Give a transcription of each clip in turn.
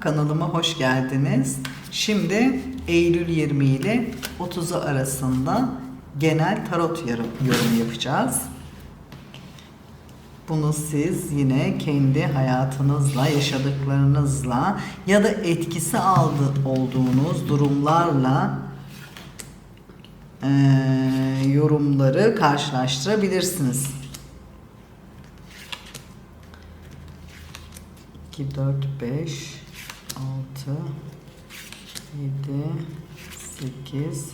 kanalıma hoş geldiniz. Şimdi Eylül 20 ile 30'u arasında genel tarot yorum, yorumu yapacağız. Bunu siz yine kendi hayatınızla, yaşadıklarınızla ya da etkisi aldı, olduğunuz durumlarla eee, yorumları karşılaştırabilirsiniz. 2, 4, 5, 6, 7, 8,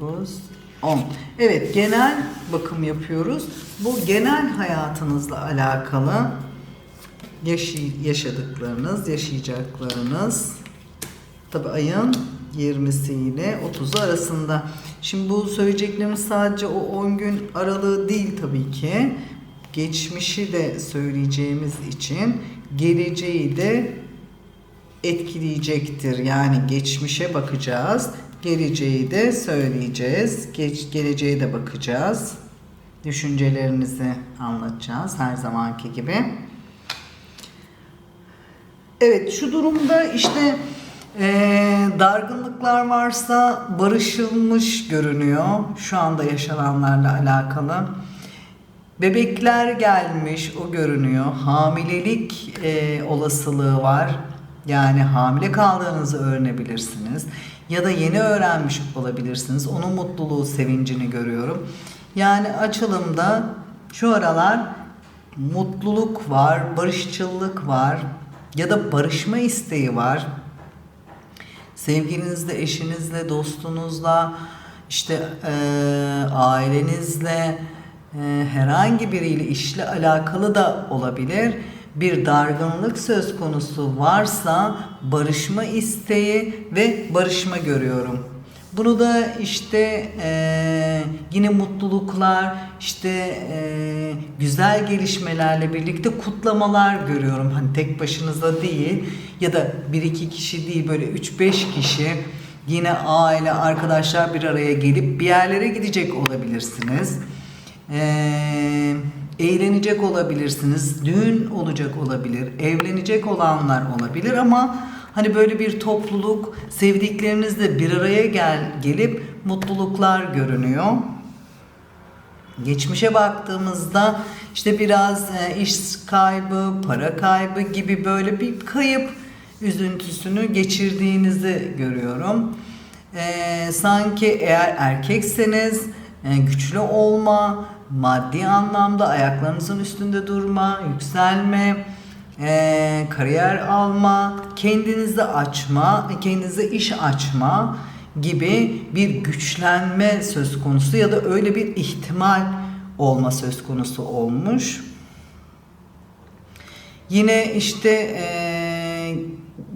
9, 10. Evet genel bakım yapıyoruz. Bu genel hayatınızla alakalı yaşadıklarınız, yaşayacaklarınız tabi ayın 20'si ile 30'u arasında. Şimdi bu söyleyeceklerimiz sadece o 10 gün aralığı değil tabii ki. Geçmişi de söyleyeceğimiz için geleceği de etkileyecektir. Yani geçmişe bakacağız. Geleceği de söyleyeceğiz. Geç, geleceğe de bakacağız. Düşüncelerinizi anlatacağız her zamanki gibi. Evet şu durumda işte eee, dargınlıklar varsa barışılmış görünüyor şu anda yaşananlarla alakalı. Bebekler gelmiş o görünüyor. Hamilelik eee, olasılığı var. Yani hamile kaldığınızı öğrenebilirsiniz. Ya da yeni öğrenmiş olabilirsiniz. Onun mutluluğu, sevincini görüyorum. Yani açılımda şu aralar mutluluk var, barışçıllık var ya da barışma isteği var. Sevgilinizle, eşinizle, dostunuzla, işte eee, ailenizle, eee, herhangi biriyle işle alakalı da olabilir. Bir dargınlık söz konusu varsa barışma isteği ve barışma görüyorum. Bunu da işte eee, yine mutluluklar, işte eee, güzel gelişmelerle birlikte kutlamalar görüyorum. Hani tek başınıza değil ya da bir iki kişi değil böyle üç beş kişi yine aile, arkadaşlar bir araya gelip bir yerlere gidecek olabilirsiniz. Eee eğlenecek olabilirsiniz, düğün olacak olabilir, evlenecek olanlar olabilir ama hani böyle bir topluluk sevdiklerinizle bir araya gel gelip mutluluklar görünüyor. Geçmişe baktığımızda işte biraz e, iş kaybı, para kaybı gibi böyle bir kayıp üzüntüsünü geçirdiğinizi görüyorum. E, sanki eğer erkekseniz güçlü olma, maddi anlamda ayaklarınızın üstünde durma, yükselme, e, kariyer alma, kendinizi açma, kendinize iş açma gibi bir güçlenme söz konusu ya da öyle bir ihtimal olma söz konusu olmuş. Yine işte eee,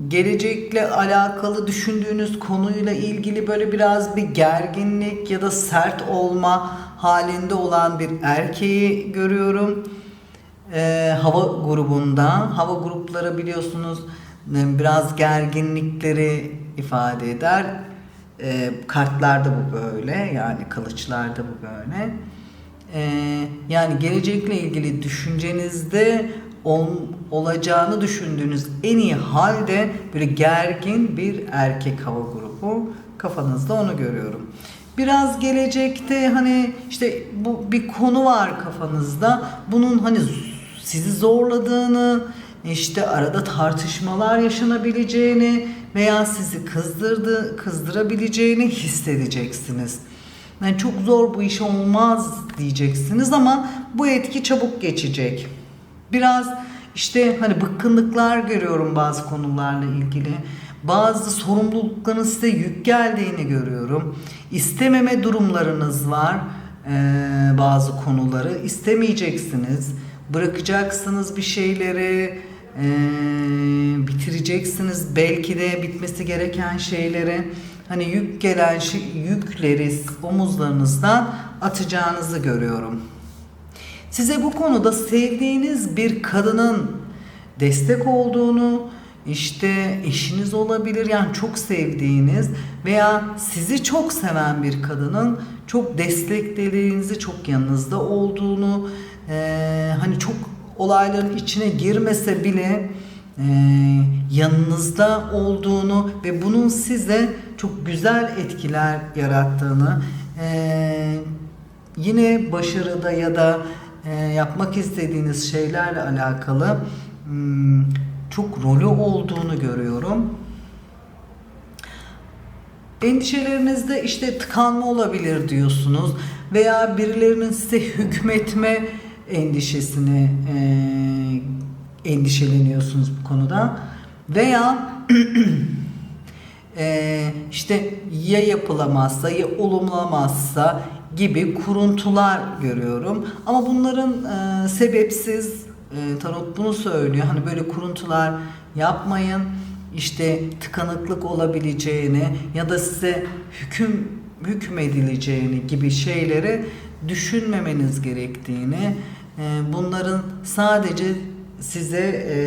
gelecekle alakalı düşündüğünüz konuyla ilgili böyle biraz bir gerginlik ya da sert olma halinde olan bir erkeği görüyorum. Eee, hava grubunda, hava grupları biliyorsunuz e, biraz gerginlikleri ifade eder. Eee kartlarda bu böyle yani kılıçlarda bu böyle. Ee, yani gelecekle ilgili düşüncenizde ol, olacağını düşündüğünüz en iyi halde böyle gergin bir erkek hava grubu kafanızda onu görüyorum. Biraz gelecekte hani işte bu bir konu var kafanızda. Bunun hani sizi zorladığını, işte arada tartışmalar yaşanabileceğini veya sizi kızdırdı, kızdırabileceğini hissedeceksiniz. Yani çok zor bu iş olmaz diyeceksiniz ama bu etki çabuk geçecek. Biraz işte hani bıkkınlıklar görüyorum bazı konularla ilgili. Bazı sorumlulukların size yük geldiğini görüyorum. İstememe durumlarınız var. Ee, bazı konuları istemeyeceksiniz. Bırakacaksınız bir şeyleri. ee, bitireceksiniz belki de bitmesi gereken şeyleri hani yük gelen şey, yükleri omuzlarınızdan atacağınızı görüyorum. Size bu konuda sevdiğiniz bir kadının destek olduğunu, işte eşiniz olabilir yani çok sevdiğiniz veya sizi çok seven bir kadının çok desteklediğinizi, çok yanınızda olduğunu, eee, hani çok olayların içine girmese bile e, yanınızda olduğunu ve bunun size çok güzel etkiler yarattığını e, yine başarıda ya da e, yapmak istediğiniz şeylerle alakalı hmm, çok rolü olduğunu görüyorum. Endişelerinizde işte tıkanma olabilir diyorsunuz veya birilerinin size hükmetme endişesini e, endişeleniyorsunuz bu konuda veya e, işte ya yapılamazsa ya olumlamazsa gibi kuruntular görüyorum. Ama bunların e, sebepsiz e, tarot bunu söylüyor. Hani böyle kuruntular yapmayın işte tıkanıklık olabileceğini ya da size hüküm hükmedileceğini gibi şeyleri düşünmemeniz gerektiğini e, bunların sadece size e,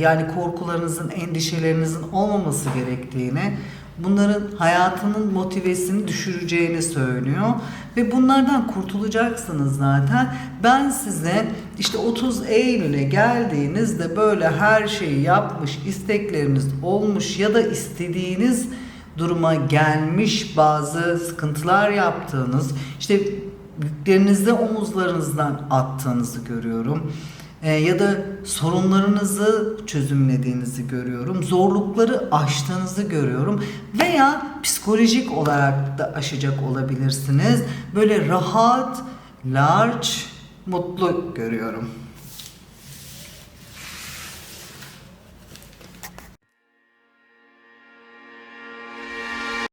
yani korkularınızın endişelerinizin olmaması gerektiğini bunların hayatının motivesini düşüreceğini söylüyor ve bunlardan kurtulacaksınız zaten. Ben size işte 30 Eylül'e geldiğinizde böyle her şeyi yapmış, istekleriniz olmuş ya da istediğiniz duruma gelmiş bazı sıkıntılar yaptığınız, işte yüklerinizi omuzlarınızdan attığınızı görüyorum. Ee, ya da sorunlarınızı çözümlediğinizi görüyorum. Zorlukları aştığınızı görüyorum. Veya psikolojik olarak da aşacak olabilirsiniz. Böyle rahat, large, mutlu görüyorum.